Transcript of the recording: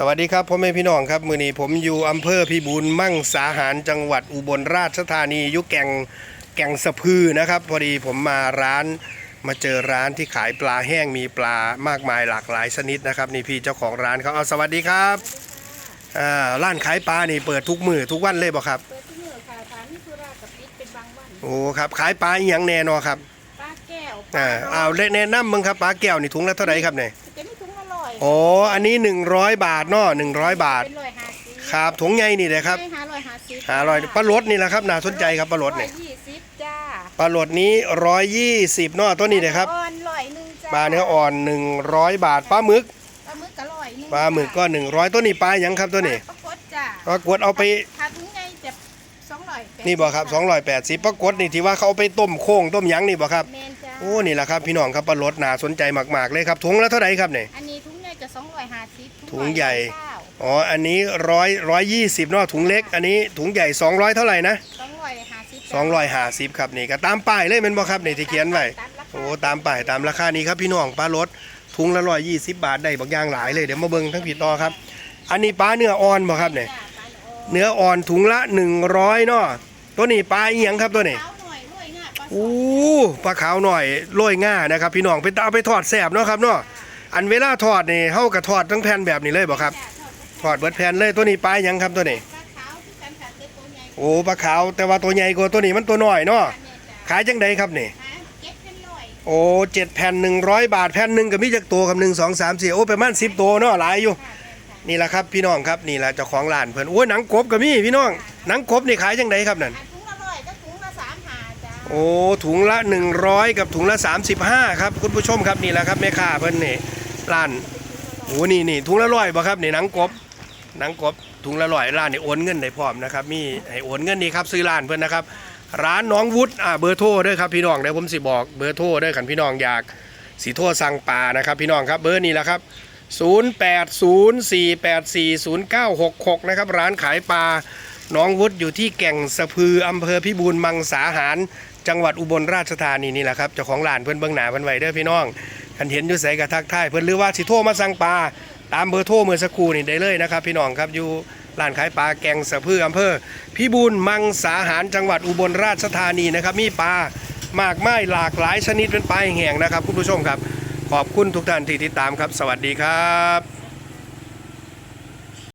สวัสดีครับพ่อแม่พี่น้องครับ มือนี้ผมอยู่อำเภอพิบูลมั่งสาหารจังหวัดอุบลราชธานีอยุแก่งแก่งสะพือนะครับ พอดีผมมาร้านมาเจอร้านที่ขายปลาแห้งมีปลามากมายหลากหลายชนิดนะครับ นี่พี่เจ้าของร้านเขาเอาสวัสดีครับอ่าร้านขายปลานี่เปิดทุกมือทุกวันเลยบ่ครับเปิดทุกมื้อค่ะทานนี่คือรากับปิดเป็นบางวันโอ้ครับขายปลาอหย่างแน่นอนครับปลาแก้วอ่าเอาแนะนำมึงครับปลาแก้วนี่ถุงละเท่าไหร่ครับเนี่ยจะมีถุง อร่อยโอ้อันนี้ 100 บาทเนาะ100 บาท เป็นร้อยห้าสิบครับถุงใหญ่นี่เลยครับให้ห้าร้อยห้าสิบหาร้อยปลารสนี่แหละครับน่าสนใจครับปลารสเนี่ยร้อยยี่สิบจ้าปลาโหลดนี้ 120เนาะตัวนี้เลยครับอ่อนร้อยหนึ่งจ้าปลาเนื้ออ่อน 100 บาทปลาหมึกปลาหมึกก็ร้อยหนึ่งปลาหมึกก็ 100 ตัวนี้ปลาหยังครับตัวนี้ปลากดจ้าปลากดเอาไปถ้าถุงใหญ่จะสองร้อยแปดนี่บ่ครับ280ปลากดนี่ที่ว่าเขาเอาไปต้มโค้งต้มหยังนี่บ่ครับ แมนจ้าโอ้นี่แหละครับพี่น้องครับปลาโหลดน่าสนใจมากๆเลยครับถุงละเท่าไหร่ครับเนี่ย อัน องร้อยห้าสิบถุงใหญ่เก้าอ๋อ อันนี้ร้อยร้อยยี่สิบเนาะถุงเล็ก อันนี้ถุงใหญ่ 200 เท่าไหร่นะสองร้อยห้าสิบ250ครับนี่ก็ตามป้ายเลยแมันบ่ครับนี่ที่เขียนไว้ตามราคาโอ้ตามป้ายตามราคานี้ครับพี่น้องปลารสถุงละร้อยยี่สิบบาทได้บักอย่างหลายเลยเดี๋ยวมาเบิ่งทั้งผิดต่อครับ อันนี้ปลาเนื้ออ่อนบ่ครับเนี่ยจ้าปลาอ่อนเนื้ออ่อนถุงละ100เนาะตัวนี้ปลาอีหยังครับตัวนี้ขาวหน่อยรวยง่ายปลาสอู้ดปลาขาวหน่อยโรยง่านะครับ พี่น้องไปตาเอาไปทอดแซ่บเนาะครับเนาะ อันเวลาทอดนี่เฮาก็ทอดทั้งแผ่นแบบนี้เลยบ่ครับจ้าทอดทอดเบิดแผ่นเลยตัวนี้ปลาอีหยังครับตัวนี้ปลาขาวที่กันค่ะตัวใหญ่โอ้ปลาขาวแต่ว่าตัวใหญ่กว่าตัวนี้มันตัวน้อยเนาะแม่จ้าขายจังใดครับนี่หาเก็บเป็นร้อยโอ้เจ็ดแผ่นหนึ่งร้อยบาทแผ่นหนึ่งกับมีจักตัวครับหนึ่งสองสามสี่โอ้ประมาณสิบตัวเนาะหลายอยู่ค่ะแม่จ้านี่แหละครับพี่น้องครับนี่แหละเจ้าของร้านเพิ่นโอ้ยหนังกบก็มีพี่น้องหนังกบนี่ขายจังไดครับนั่น โอ้ถุงละ 100 กับถุงละ 35 ครับ คุณผู้ชมครับนี่แหละครับแม่ค้าเพิ่นนี่ร้านโอ้นี่นี่ถุงละร้อยบ่ครับนี่หนังกบหนังกบถุงละร้อยร้านนี่โอนเงินได้พร้อมนะครับมีให้โอนเงินนี่ครับซื้อร้านเพิ่นนะครับ ร้านน้องวุฒิอ่าเบอร์โทรด้อครับพี่น้องเดี๋ยวผมสิบอกเบอร์โทรด้อคันพี่น้องอยากสิโทรสั่งปลานะครับ พี่น้องครับเบอร์นี้แหละครับ 0804840966 นะครับร้านขายปลา น้องวุฒิอยู่ที่แก่งสะพืออำเภอพิบูลมังสาหาร จังหวัดอุบลราชธานีนี่แหละครับเจ้าของร้านเพิ่อนเบิ่งหน้าเพิ่อนไว้เด้อพี่น้องคันเห็นอยู่ไสกระทักทายเพิ่อนหรือว่าสิโทรมาสั่งปลาตามเบอร์โทรเมื่อสักครู่นี่ได้เลยนะครับ พี่น้องครับอยู่ร้านขายปลาแก่งสะพืออำเภอพิบูลมังสาหารจังหวัดอุบลราชธานีนะครับมีปลามากมายหลากหลายชนิดเป็นปลาแห้งนะครับคุณผู้ชมครับ ขอบคุณทุกท่านที่ติดตามครับ สวัสดีครับ